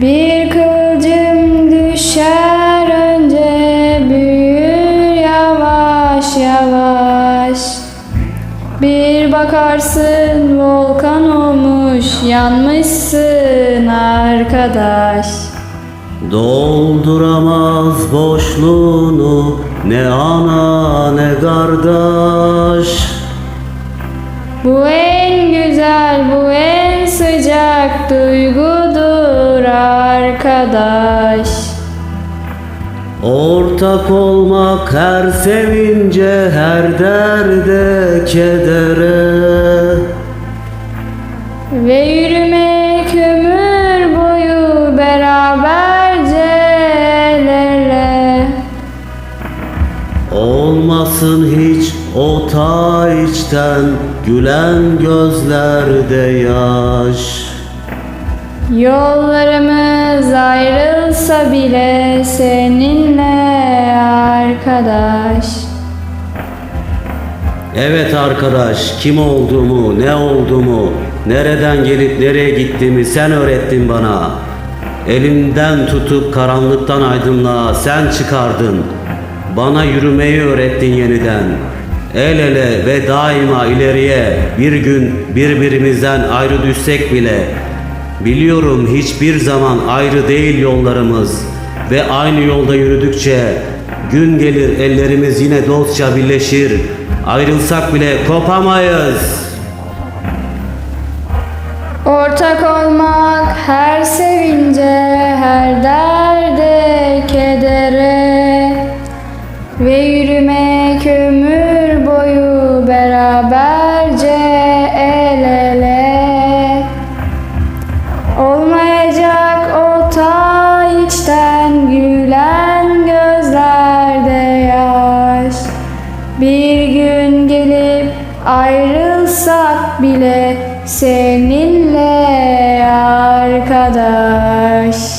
Bir kıvılcım düşer önce büyür yavaş yavaş. Bir bakarsın volkan olmuş yanmışsın arkadaş. Dolduramaz boşluğunu ne ana ne kardeş. Bu en güzel bu en sıcak duygudur arkadaş. Ortak olmak her sevince her derde kedere. Ve yürümek ömür boyu beraberce el ele Olmasın hiç o ta içten gülen gözlerde yaş Yollarımız ayrılsa bile seninle arkadaş. Evet arkadaş kim olduğumu ne olduğumu nereden gelip nereye gittiğimi sen öğrettin bana. Elimden tutup karanlıktan aydınlığa sen çıkardın. Bana yürümeyi öğrettin yeniden. El ele ve daima ileriye bir gün birbirimizden ayrı düşsek bile Biliyorum hiçbir zaman ayrı değil yollarımız ve aynı yolda yürüdükçe gün gelir ellerimiz yine dostça birleşir. Ayrılsak bile kopamayız. Ortak olmak her sevince, her derde, kedere Ve Olmayacak o ta içten gülen gözlerde yaş. Bir gün gelip ayrılsak bile seninle arkadaş.